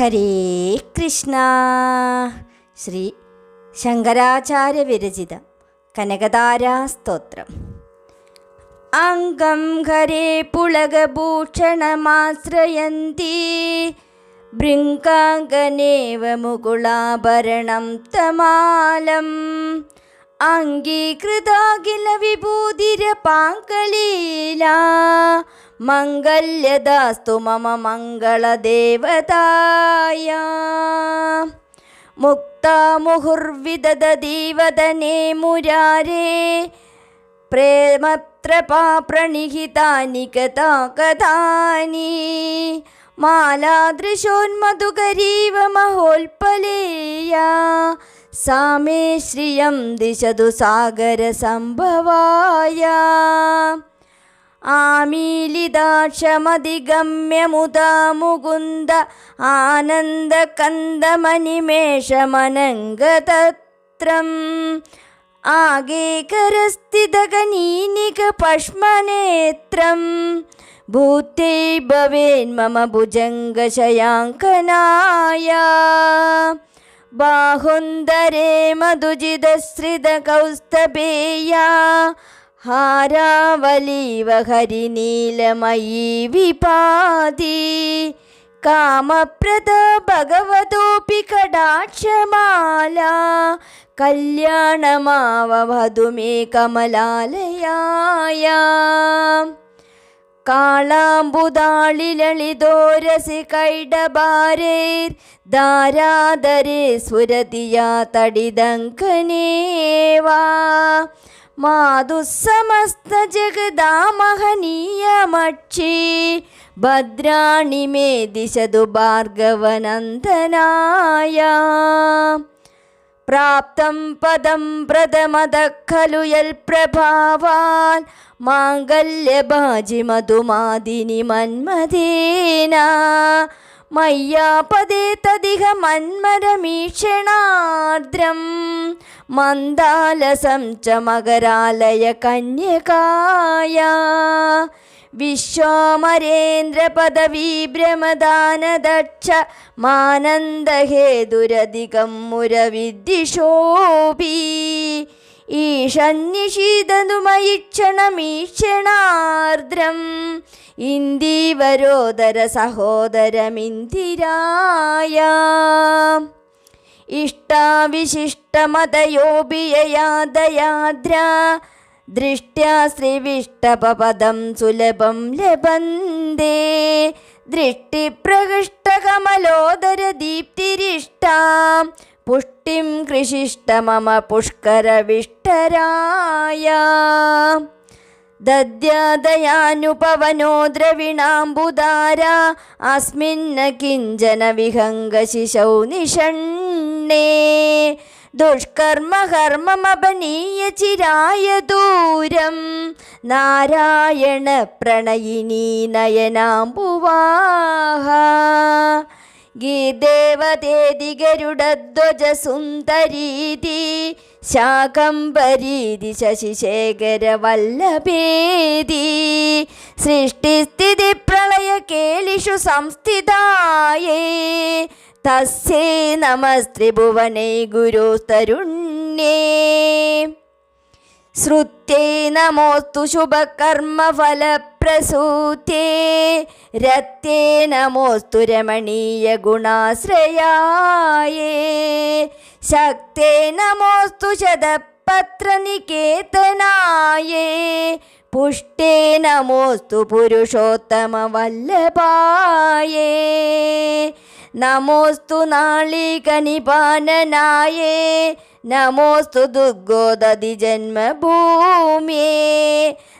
ഹരേ കൃഷ്ണ. ശ്രീ ശങ്കരാചാര്യ വിരചിത കനകതാരാ സ്തോത്രം. അംഗം ഹരേ പുളകഭൂഷണമാശ്രയന്തി ഭൃങ്കാംഗനേവ മുകുളാഭരണം തമാലം. അംഗീകൃതാഖില വിഭൂതിരപാങ്കളീല മംഗല്യദാസ്തു മമ മംഗളദേവതായ. മുക്താമുഹുർവിദദീവദനേ മുരാരേ. പ്രേമത്ര പ്രണിഹിതാനി കഥാ കഥാനി മാലാദൃശോന്മധുകരീവ മഹോൽപലേയ सा मे श्रियं दिशतु सागरसम्भवाय। आमीलिदाक्षमधिगम्यमुदा मुकुन्द आनन्दकन्दमनिमेषमनङ्गतत्रम् आगेकरस्थितघनिकपक्ष्मनेत्रं भूते भवेन्मम भुजङ्गशयाङ्कनाय। ഭുജംഗശയാങ്കനായ മധുജിതശ്രിത കൗസ്തഭേയ ഹാരാവലീവ ഹരിനീലമയീ വിപാതി കാമപ്രദ ഭഗവതോപി കടാക്ഷമാല കല്യാണമാവധുമേ കമലാലയായ. കാളാമ്പുതാളിലളിതോരസി കൈഡബാരേർ ധാരാധരെ സുരതിയാ തടിതങ്കനേവാ. മാതുസമസ്ത ജഗദാമഹനീയമക്ഷി ഭദ്രാണി മേ ദിശതു ഭാർഗവനന്ദനായ. പ്രാപ്തം പദം പ്രഥമത ഖലു യൽപ്രഭാവാൻ മാംഗല്യഭാജി മധുമാതിനി മന്മഥേന. മയ്യാപദേ തദിഹ മന്മരമീക്ഷണാർദ്രം. മന്ദാലസം ച മകരാലയ കന്യകായ. വിശ്വാമരേന്ദ്രപദവീഭ്രമദാനദക്ഷ മാനന്ദഹേതുരധികം മുരവിദ്ദിശോഭി ഈഷന്യശീതനുമയിക്ഷണമീക്ഷണാർദ്രം ഇന്ദീവരോദര സഹോദരമിന്ദിരായ. ഇഷ്ടാവിശിഷ്ടമതയോപിയയാദയാദ്ര ദൃഷ്ട്യാ സുലഭം ലഭന്തേ. ദൃഷ്ടിപ്രകൃഷ്ടകമലോദര ദീപ്തിരിഷ്ടാം പുഷ്ടിം കൃഷിഷ്ട മമ പുഷ്കരവിഷ്ടരായ. ദദ്യാദയാനുപവനോ ദ്രവിണാംബുദാര അസ്മിന്ന കിഞ്ചന വിഹംഗശിശൗ നിഷണ്ണേ ദുഷ്കർമ്മകർമ്മമപനീയ ചിരായ ദൂരം. നാരായണ പ്രണയിനീ നയനാംബുവാഹ ഗീദേവതേതി ഗരുഡധ്വജ സുന്ദരീതി ശാകംബരീതി ശശിശേഖര വല്ലഭേതി സൃഷ്ടിസ്ഥിതി പ്രളയ കേളിഷു സംസ്ഥിതായേ. തസ്യേ നമസ്ത്രിഭുവനൈ ഗുരുസ്തരുണ്യേ ശ്രുത്യേ നമോസ്തു ശുഭകർമ്മഫലപ്രസൂത്യേ രത്യേ നമോസ്തു രമണീയ ഗുണാശ്രയായേ. ശക്തേ നമോസ്തു ശതപത്രനികേതനായേ. പുഷ്ടേ നമോസ്തു പുരുഷോത്തമവല്ലഭായേ. നമോസ്തു നാളികനിപാനനായേ. നമോസ്തു ദുർഗോദതി ജന്മഭൂമിയേ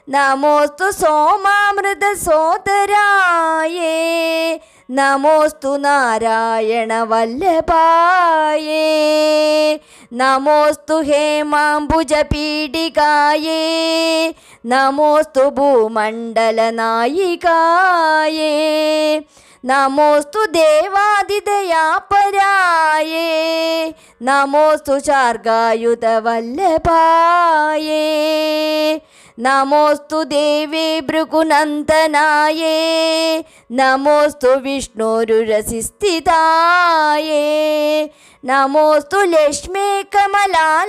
നമോസ്തു സോമാമൃത സോദരായേ നമോസ്തു നാരായണ വല്ലഭായേ നമോസ്തു ഹേമാംബുജപീഠികായേ നമോസ്തു ഭൂമണ്ഡല നായികായേ നമോസ്തു ദേവാതിദയാപരായേ നമോസ്തു ശാർഗായുധ വല്ലഭായേ നമോസ്തു ദേവേ ഭൃഗുനന്ദനായേ. നമോസ്തു വിഷ്ണുരുരസിസ്ഥിതായേ. നമോസ്തു ലക്ഷ്മേ കമലാലയായേ.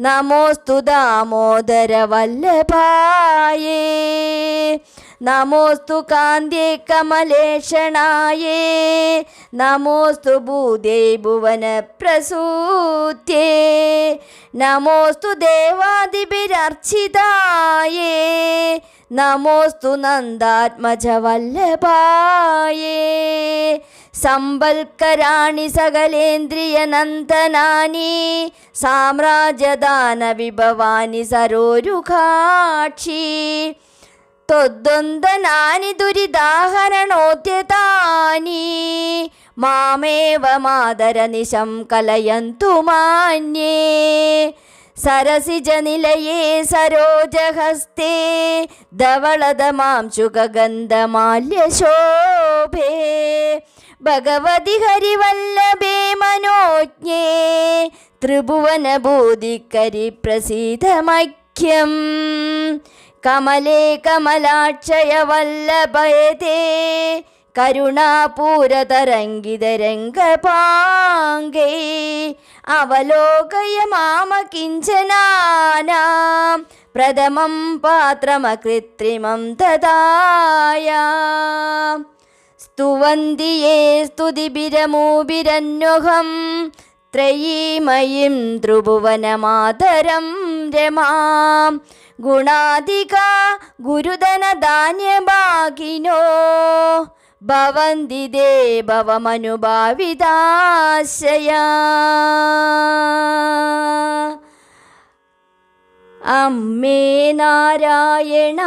നമോസ്തു ദാമോദര വല്ലഭായേ നമോസ്തു കാന്തികമലേഷണായേ നമോസ്തു ഭൂതേ ഭുവന പ്രസൂത്യേ നമോസ്തു ദേവാദിപിരർച്ചിതായേ നമോസ്തു നന്ദാത്മജവല്ലഭായേ. സമ്പൽക്കരാണി സകലേന്ദ്രിയനന്ദനാനി സാമ്രാജ്യദാന വിഭവാനി സരോരുഘാക്ഷി ത്വദ്വന്ദ്വനാനി ദുരിദാഹരണോദ്യതാനി മാമേവ മാതരനിശം കലയന്തു മാന്യേ. സരസിജനിലയേ സരോജഹസ്തേ. ധവളദമാംശുഗന്ധമാല്യശോഭേ ഭഗവതി ഹരിവല്ലഭേ മനോജ്ഞേ. ത്രിഭുവനഭൂതിക്കരി പ്രസീതമഖ്യം കമലേ കമലാക്ഷയ വല്ലഭയതേ കരുണാപൂരതരംഗിതരംഗപാങ്കേ അവലോകയ മാമ കിഞ്ചനാനാം പ്രഥമം പാത്രമകൃത്രിമം തദായ സ്തുവന്തി യേ ത്രയീമയീം ത്രിഭുവനമാതരം രമാം ഗുണാധിക ഗുരുധനധാന്യഭാഗിനോ ഭവന്തി ദേവമനുഭാവിതാശയ അമ്മേ നാരായണ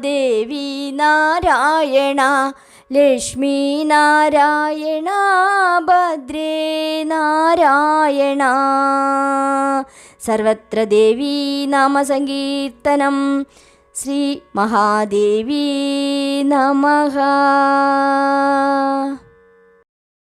ദേവി നാരായണ ലക്ഷ്മി നാരായണ ഭദ്രേ നാരായണ. सर्वत्र देवी नामसङ्कीर्तनं। श्रीमहादेवी नमः।